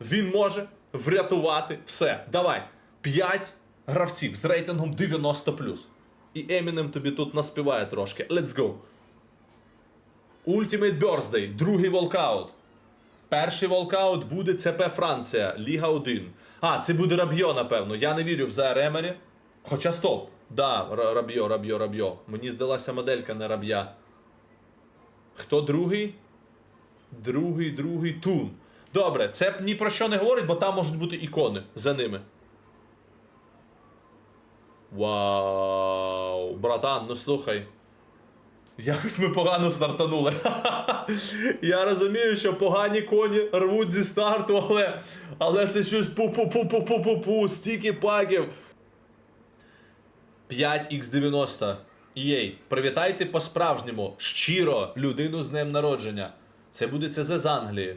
Він може врятувати все. Давай. 5 гравців з рейтингом 90. І Емінем тобі тут наспіває трошки. Let's go. Ultimate Birthday, другий волкаут. Перший волкаут буде ЦП Франція, Ліга 1. А, це буде Рабьо, напевно. Я не вірю в Заер Емері. Хоча стоп. Да, Рабьо, Рабьо, Рабьо. Мені здалася моделька не Раб'я. Хто другий? Другий, другий Тун. Добре, це ні про що не говорить, бо там можуть бути ікони за ними. Вау, братан, ну слухай. Якось ми погано стартанули. Я розумію, що погані коні рвуть зі старту, але, але це щось пу-пу-пу-пу-пу-пу-пу, стільки паків. 5х90. EA, привітайте по-справжньому, щиро, людину з днем народження. Це буде ЦЗ з Англії.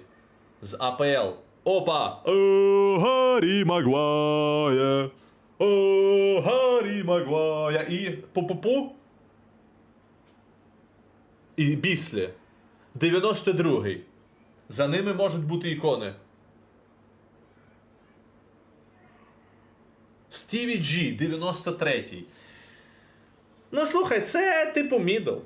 З АПЛ. Опа! О, Гаррі Магуайр. О, Гаррі Магуайр. І пу-пу-пу. І Біслі. 92-й. За ними можуть бути ікони. Стіві Джі, 93-й. Ну слухай, це типу мідл.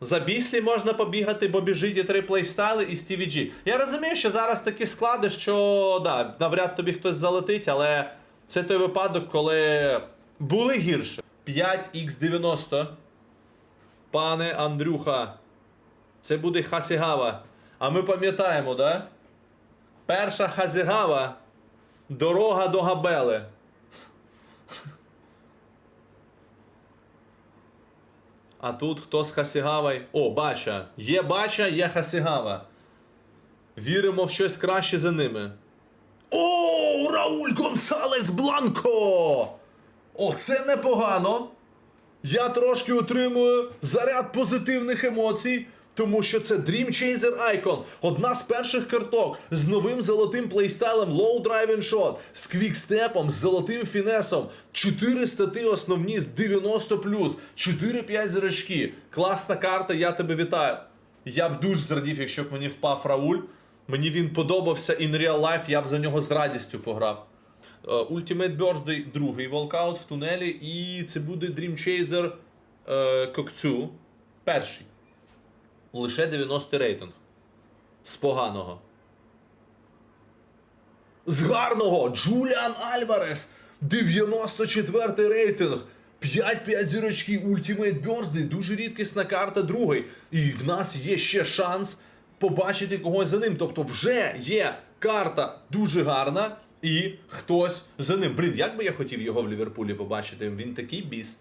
За Біслі можна побігати, бо біжить і три плейстайли і Стіві Джі. Я розумію, що зараз такі склади, що да, навряд тобі хтось залетить, але це той випадок, коли були гірше. 5х90. Пане Андрюха. Це буде Хасігава. А ми пам'ятаємо, да? Перша Хасігава. Дорога до Габели. А тут хто з Хасігавай? О, бача. Є бача, є Хасігава. Віримо в щось краще за ними. О, Рауль Гонсалес Бланко! О, це непогано. Я трошки отримую заряд позитивних емоцій, тому що це Dream Chaser Icon. Одна з перших карток з новим золотим плейстайлем Low Drive Shot, з квікстепом, з золотим фінесом, 4 стати основні з 90 4-5 зрачки. Класна карта, я тебе вітаю. Я б дуже зрадів, якщо б мені впав Рауль. Мені він подобався in real life, я б за нього з радістю пограв. Е, Ultimate Birthday другий волкаут в тунелі, і це буде Dream Chaser е, Кокцю. Перший. Лише 90 рейтинг. З поганого. З гарного Джуліан Альварес. 94 рейтинг. 5-5 зірочки Ultimate Birthday. Дуже рідкісна карта другий. І в нас є ще шанс побачити когось за ним. Тобто вже є карта дуже гарна. І хтось за ним. Блін, як би я хотів його в Ліверпулі побачити. Він такий біст.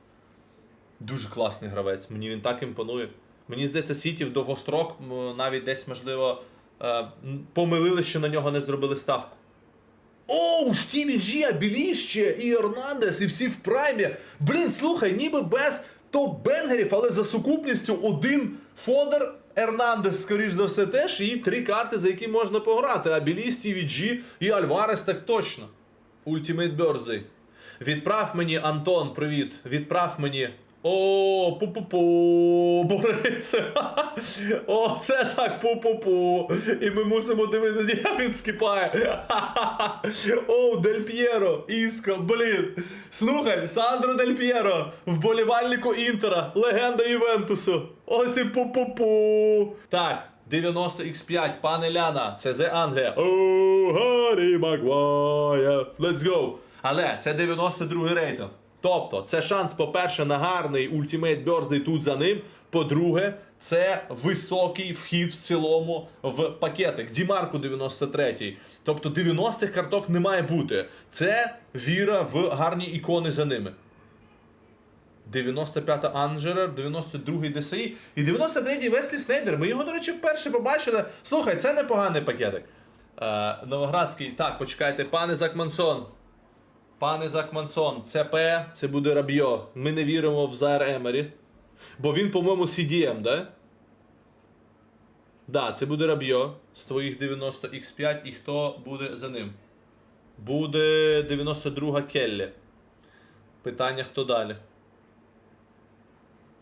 Дуже класний гравець. Мені він так імпонує. Мені здається, Сіті в довгострок навіть десь, можливо, е, помилили, що на нього не зробили ставку. Оу, Стіві Джі, Абіліще, і Ернандес, і всі в праймі. Блін, слухай, ніби без топ-бенгерів, але за сукупністю один Фодер, Ернандес, скоріш за все, теж, і три карти, за які можна пограти. Абілі, Стіві Джі і Альварес, так точно. Ultimate Birthday. Відправ мені, Антон, привіт. Відправ мені. О, пу-пу-пу, Борис. О, це так пу-пу-пу. І ми мусимо дивитися, як він скипає. О, Дель П'єро, Іско, блін. Слухай, Сандро Дель П'єро, вболівальнику Інтера, легенда Івентусу. Ось і пу-пу-пу. Так, 90x5, пане Ляна, це Зе Англія. О, Гаррі Магуайр. Let's go. Але це 92 рейтинг. Тобто, це шанс, по-перше, на гарний Ultimate Birthday тут за ним. По-друге, це високий вхід в цілому в пакетик. Дімарку 93-й. Тобто 90-х карток не має бути. Це віра в гарні ікони за ними. 95-та Анджерер, 92-й ДСІ і 93-й Веслі Снейдер. Ми його, до речі, вперше побачили. Слухай, це непоганий пакетик. Е, Новоградський. Так, почекайте, пане Закмансон. Пане Закмансон, ЦП, це буде Рабьо. Ми не віримо в Зайр Емері. Бо він, по-моєму, CDM, да? Да, це буде Рабьо з твоїх 90x5. І хто буде за ним? Буде 92 Келлі. Питання, хто далі?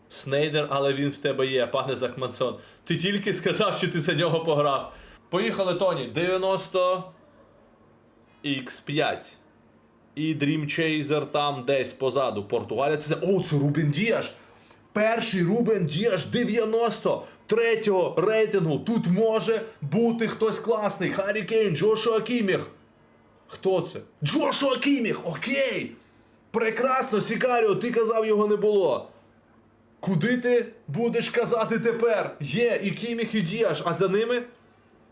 Снейдер, але він в тебе є, пане Захмансон. Ти тільки сказав, що ти за нього пограв. Поїхали, Тоні. 90. X5. І Dream Chaser там десь позаду. Португалія це. О, це Рубен Діаш. Перший Рубен Діаш 93-го рейтингу. Тут може бути хтось класний. Харі Кейн, Джошуа Кіміх. Хто це? Джошуа Кіміх! Окей! Прекрасно, Сікаріо, ти казав, його не було. Куди ти будеш казати тепер? Є і Кіміх, і Діаш, а за ними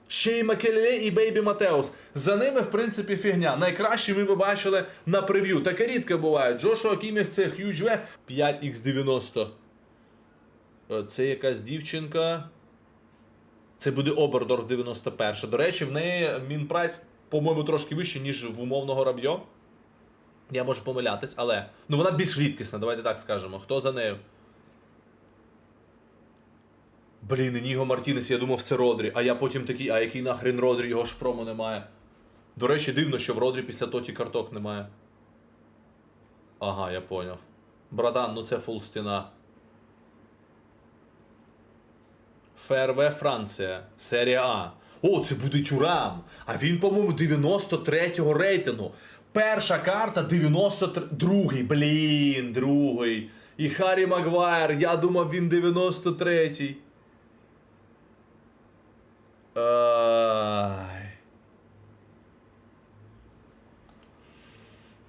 ще й Макелеле і Бейбі Матеус. За ними, в принципі, фігня. Найкраще ми бачили на прев'ю. Таке рідко буває. Джошуа Кіміх це Huge V 5x90. Е, Це якась дівчинка. Це буде Обердорф 91. До речі, в неї мінпрайс, по-моєму, трошки вищий, ніж в умовного Рабьо. Я можу помилятись, але. Ну вона більш рідкісна, давайте так скажемо. Хто за нею? Блін, Ініго Мартінес, я думав, це Родрі. А я потім такий, а який нахрен Родрі, його ж промо немає. До речі, дивно, що в Родрі після тоті карток немає. Ага, я поняв. Братан, ну це фул стіна. ФРВ Франція, серія А. О, це буде Тюрам. А він, по-моєму, 93-го рейтингу. Перша карта 93-й. Блін, другий. І Харрі Магуайр, я думав, він 93-й. Ай.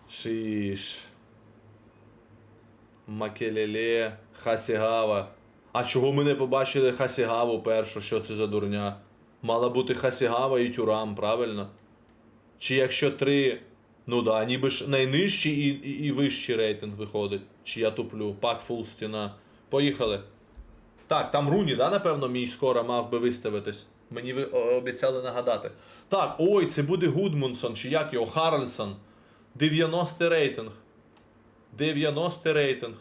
Шиш. Макелеле, Хасігава. А чого ми не побачили Хасігаву першу? Що це за дурня? Мала бути Хасігава і Тюрам, правильно? Чи якщо три. Ну да, ніби ж найнижчий і, і, і вищий рейтинг виходить. Чи я туплю? Пак фул стіна. Поїхали. Так, там Руні, да, напевно, мій скоро мав би виставитись. Мені ви обіцяли нагадати. Так, ой, це буде Гудмунсон, чи як його, Харальсон. 90 рейтинг. 90 рейтинг.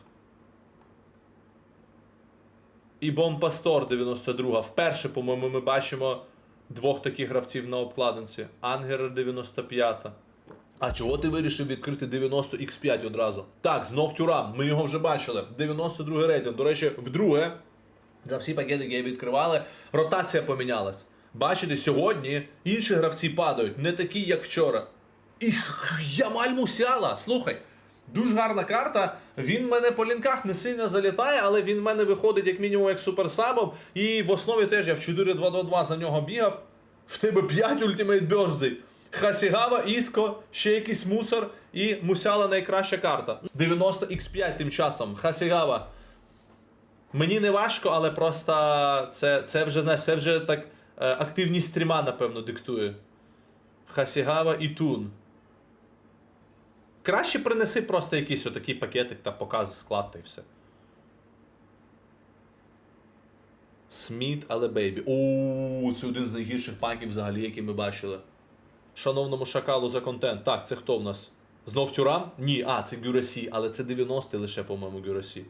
І Бомпастор 92. Вперше, по-моєму, ми бачимо двох таких гравців на обкладинці. Ангер 95. А чого ти вирішив відкрити 90 X5 одразу? Так, знов Тюрам. Ми його вже бачили. 92 рейтинг. До речі, вдруге. За всі пакети, які відкривали, ротація помінялась. Бачите, сьогодні інші гравці падають, не такі, як вчора. І Ямаль Мусяла, слухай, дуже гарна карта. Він мене по лінках не сильно залітає, але він в мене виходить як мінімум як суперсабом. І в основі теж я в 4-2-2-2 за нього бігав. В тебе 5 ультимейт бьоздей. Хасігава, Іско, ще якийсь мусор і Мусяла найкраща карта. 90 x5 тим часом. Хасігава. Мені не важко, але просто це, це вже знаєш, це вже так е, активність стріма, напевно, диктує. Хасігава і Тун. Краще принеси просто якийсь отакий пакетик та показ склад та й все. Сміт, але бейбі. Ооо, це один з найгірших паків взагалі, які ми бачили. Шановному шакалу за контент. Так, це хто в нас? Знов Тюрам? Ні, а, це Гюрасі, але це 90 лише, по-моєму, Гюрасі.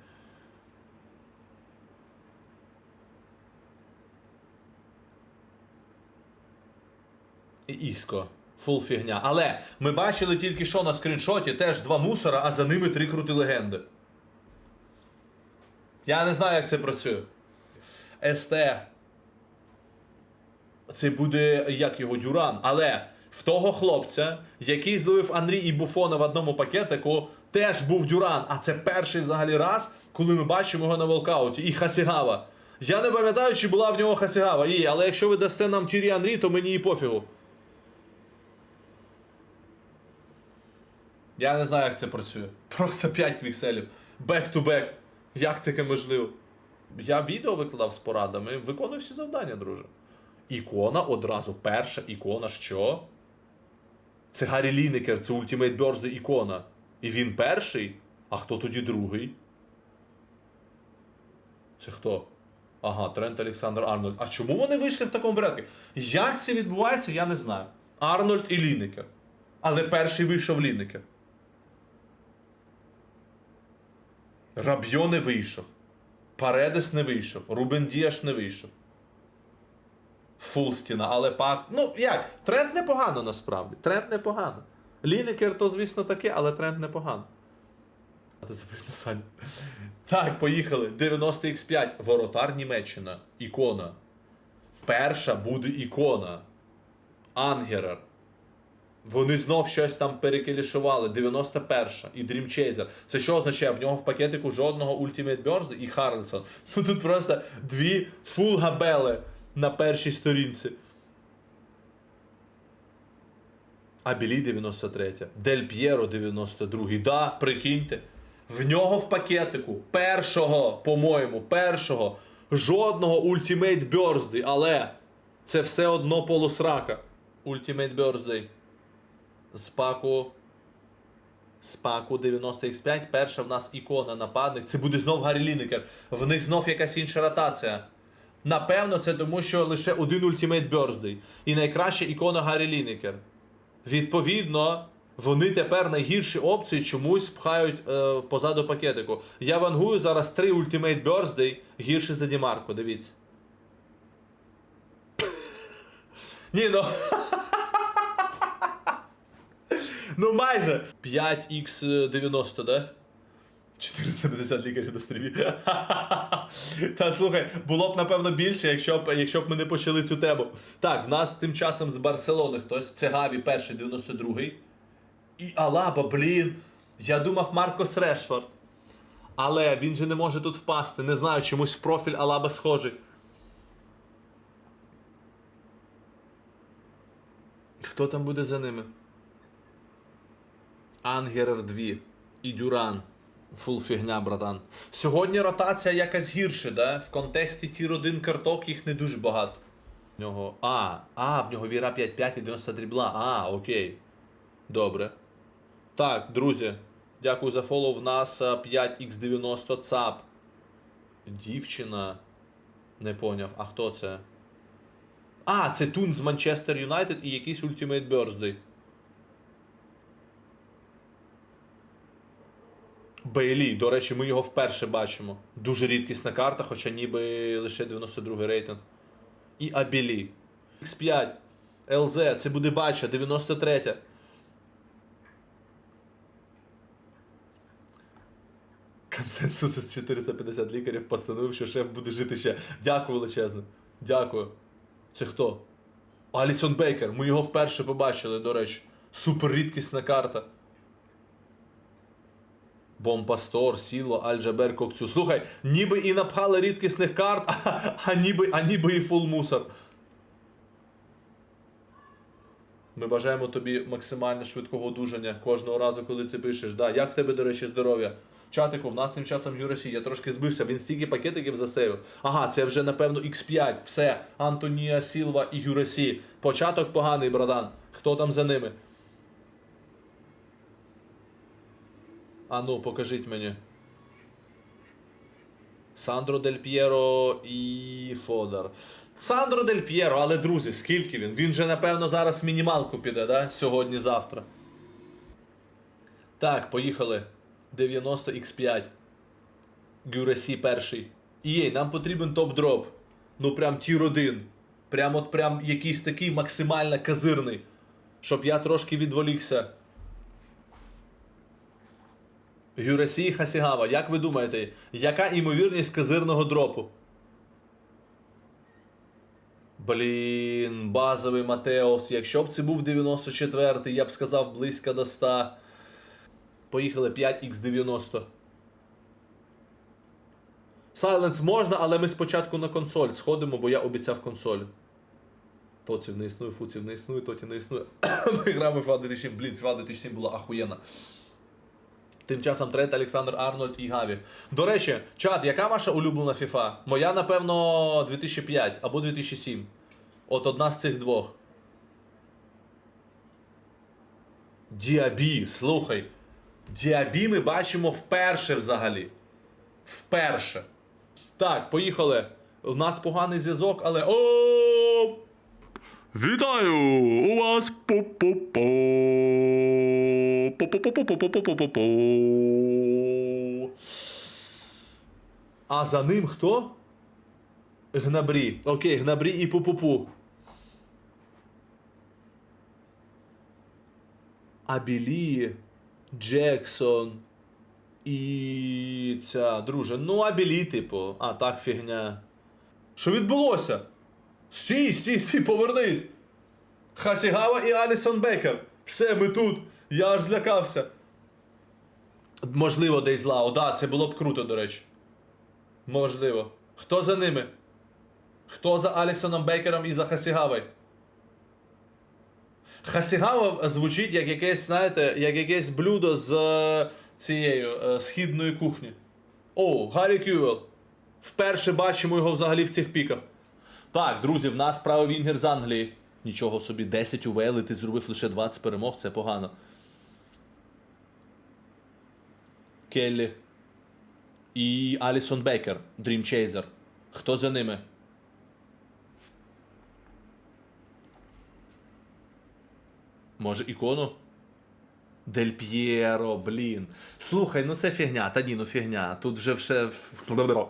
Іско. Фул фігня. Але ми бачили тільки що на скріншоті теж два мусора, а за ними три крути легенди. Я не знаю, як це працює. СТ. Це буде як його Дюран. Але в того хлопця, який зловив Андрій і Буфона в одному пакетику, теж був Дюран. А це перший взагалі раз, коли ми бачимо його на волкауті. І Хасігава. Я не пам'ятаю, чи була в нього Хасігава. І, але якщо ви дасте нам Тірі Андрій, то мені і пофігу. Я не знаю, як це працює. Просто 5 пікселів. Бек-ту-бек. Як таке можливо? Я відео викладав з порадами. Виконую всі завдання, друже. Ікона одразу перша ікона що? Це Гаррі Лінекер, це Ultimate Birthday ікона. І він перший? А хто тоді другий? Це хто? Ага, Трент Олександр Арнольд. А чому вони вийшли в такому порядку? Як це відбувається, я не знаю. Арнольд і Лінекер. Але перший вийшов Лінекер. Рабьо не вийшов. Паредес не вийшов. Рубен Діаш не вийшов. Фул стіна, але пак. Ну як? Тренд непогано насправді. Тренд непогано. Лінекер то, звісно, таке, але тренд непогано. Так, поїхали. 90 x 5 Воротар Німеччина. Ікона. Перша буде ікона. Ангерер. Вони знов щось там перекелішували. 91 і Chaser. Це що означає? В нього в пакетику жодного Ultimate Burst і Харлсон. Ну тут просто дві фул габели на першій сторінці. Абілі 93, Дель П'єро 92. Да, прикиньте. В нього в пакетику першого, по-моєму, першого жодного Ultimate Birthday, але це все одно полусрака. Ultimate Birthday. З паку. З паку 90X5. Перша в нас ікона нападник. Це буде знов Гаррі Лінекер. В них знов якась інша ротація. Напевно, це тому, що лише один Ultimate Birthday. І найкраща ікона Гаррі Лінекер. Відповідно, вони тепер найгірші опції чомусь пхають е, позаду пакетику. Я вангую зараз три Ultimate Birthday гірше за Дімарко, дивіться. Ні, ну. Ну майже. 5х90, да? 450 лікарів до стрімі. Та слухай, було б напевно більше, якщо б, якщо б ми не почали цю тему. Так, в нас тим часом з Барселони хтось. Це Гаві перший 92-й. І Алаба, блін. Я думав Маркос Решфорд. Але він же не може тут впасти. Не знаю, чомусь в профіль Алаба схожий. Хто там буде за ними? Ангерер 2 і Дюран. Фул фігня, братан. Сьогодні ротація якась гірше, да? В контексті тір 1 карток їх не дуже багато. В нього. А, а, в нього віра 5-5 і 90 дрібла. А, окей. Добре. Так, друзі. Дякую за фоллоу. В нас 5x90 ЦАП. Дівчина. Не поняв. А хто це? А, це Тун з Манчестер Юнайтед і якийсь Ultimate Birthday. Бейлі, до речі, ми його вперше бачимо. Дуже рідкісна карта, хоча ніби лише 92 рейтинг. І Абілі. X5. ЛЗ, це буде бача, 93. Консенсус із 450 лікарів постановив, що шеф буде жити ще. Дякую величезне. Дякую. Це хто? Алісон Бейкер. Ми його вперше побачили, до речі. Супер рідкісна карта. Бомпастор, Сіло, Альджабер, Кокцю. Слухай, ніби і напхали рідкісних карт, а, а, ніби, а ніби і фул мусор. Ми бажаємо тобі максимально швидкого одужання кожного разу, коли ти пишеш. Да. Як в тебе, до речі, здоров'я? Чатику, в нас тим часом Юрасі, я трошки збився, він стільки пакетиків засейвив. Ага, це вже напевно X5. Все. Антонія Сілва і Юрасі. Початок поганий, брадан. Хто там за ними? А ну, покажіть мені. Сандро Дель П'єро і Фодор. Сандро Дель П'єро, але друзі, скільки він? Він же, напевно, зараз мінімалку піде, да? Сьогодні-завтра. Так, поїхали. 90 x 5 Гюресі перший. Єй, нам потрібен топ-дроп. Ну прям тір 1. Прям от прям якийсь такий максимально казирний. Щоб я трошки відволікся. Гюресі і Хасігава, як ви думаєте, яка імовірність казирного дропу? Блін, базовий Матеос. Якщо б це був 94-й, я б сказав близько до 100. Поїхали 5х90. Сайленс можна, але ми спочатку на консоль сходимо, бо я обіцяв консоль. Тоців не існує, фуців не існує, тоті не існує. Ми граємо FIFA 2007. Блін, FIFA 2007 була ахуєнна. Тим часом Трент, Олександр Арнольд і Гаві. До речі, чат, яка ваша улюблена FIFA? Моя, напевно, 2005 або 2007. От одна з цих двох. Діабі, слухай. Діабі ми бачимо вперше взагалі. Вперше. Так, поїхали. У нас поганий зв'язок, але. О! Вітаю! У вас по-по-по. А за ним хто? Гнабрі. Окей, Гнабрі і Пу-Пу-Пу. Абілі, Джексон і ця, друже. Ну, Абілі, типу. А, так, фігня. Що відбулося? Стій, стій, стій, повернись. Хасігава і Алісон Бекер. Все, ми тут. Я аж злякався. Можливо, десь зла. О, да, це було б круто, до речі. Можливо. Хто за ними? Хто за Алісоном Бейкером і за Хасігавою? Хасігава звучить як якесь, знаєте, як якесь блюдо з е, цією е, східної кухні. О, Гаррі Кювел. Вперше бачимо його взагалі в цих піках. Так, друзі, в нас правий Вінгер з Англії. Нічого собі, 10 УВЛ, і ти зробив лише 20 перемог, це погано. Келлі. І Алісон Бейкер, Dream Chaser. Хто за ними? Може, ікону? Дель П'єро, блін. Слухай, ну це фігня, та ні, ну фігня. Тут вже все.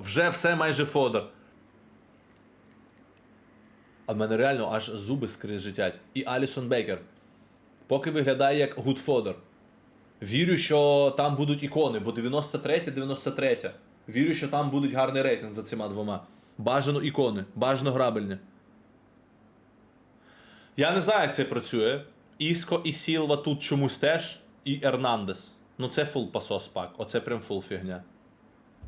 Вже все майже фодор. А в мене реально аж зуби скрижетять. І Алісон Бейкер. Поки виглядає як Гудфодер. Вірю, що там будуть ікони, бо 93-93. Вірю, що там будуть гарний рейтинг за цими двома. Бажано ікони, бажано грабельні. Я не знаю, як це працює.Іско і Сілва тут чомусь теж, і Ернандес. Ну це фул пасос пак, оце прям фул фігня.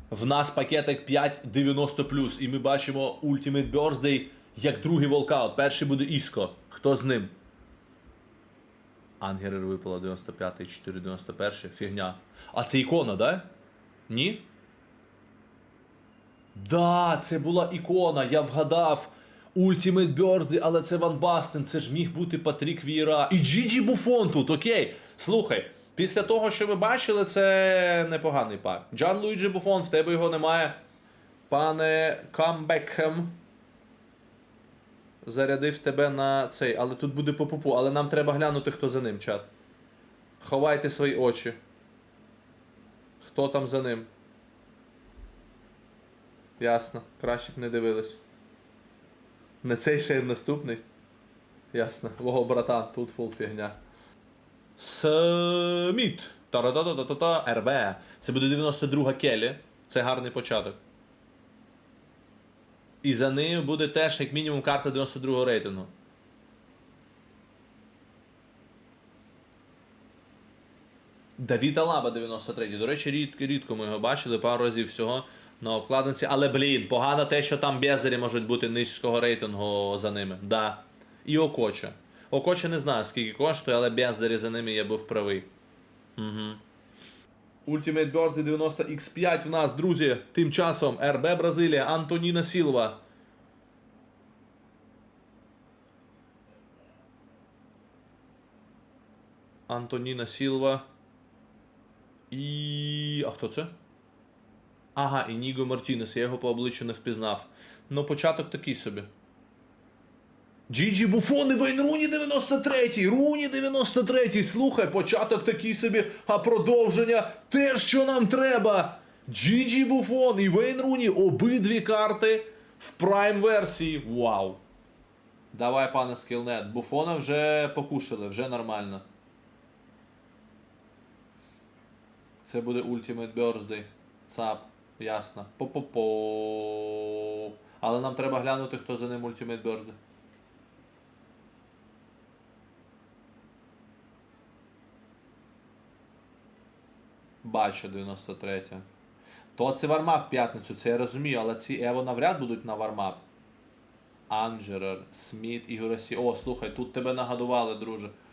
В нас пакетик 5,90 і ми бачимо Ultimate Birthday як другий волкаут. Перший буде Іско. Хто з ним? Ангерер випало 95-й, 491 фігня. А це ікона, да? Ні? Да, це була ікона, я вгадав. Ultimate Birthday, але це Ван Бастен, це ж міг бути Патрік Віра. І Джіджі Буфон тут, окей. Слухай, після того, що ми бачили, це непоганий пак. Джан Луїджі Буфон, в тебе його немає. Пане Камбекхем. Зарядив тебе на цей, але тут буде по пупу, але нам треба глянути, хто за ним, чат. Ховайте свої очі. Хто там за ним? Ясно. Краще б не дивились. Не цей ще й наступний. Ясно. Ого, братан, тут фул фігня. Сміт. Та-та-та-та-та-та. РВ. Це буде 92 Келі. Це гарний початок. І за нею буде теж як мінімум карта 92 рейтингу. Давід Алаба 93. До речі, рідко, рідко ми його бачили, пару разів всього на обкладинці. Але, блін, погано те, що там бездарі можуть бути низького рейтингу за ними. Да. І Окоча. Окоча не знаю, скільки коштує, але бездарі за ними я був правий. Угу. Ultimate Birthday 90 X5 в нас, друзі. Тим часом РБ Бразилія, Антоніна Сілва. Антоніна Сілва. І. А хто це? Ага, Ініго Мартінес, я його по обличчю не впізнав. Ну, початок такий собі. Джіджі Буфон і Вейн Руні 93-й, Руні 93-й, слухай, початок такий собі, а продовження те, що нам треба. Джіджі Буфон і Вейн Руні, обидві карти в прайм версії. Вау. Давай, пане Скілнет. Буфона вже покушали, вже нормально. Це буде Ultimate Birthday. ЦАП. Ясно. По-по-по. Але нам треба глянути, хто за ним Ultimate Birthday. Бачу 93. То це вармап в п'ятницю, це я розумію, але ці Ево навряд будуть на вармап. Анджерер, Сміт і Гурасі. О, слухай, тут тебе нагадували, друже.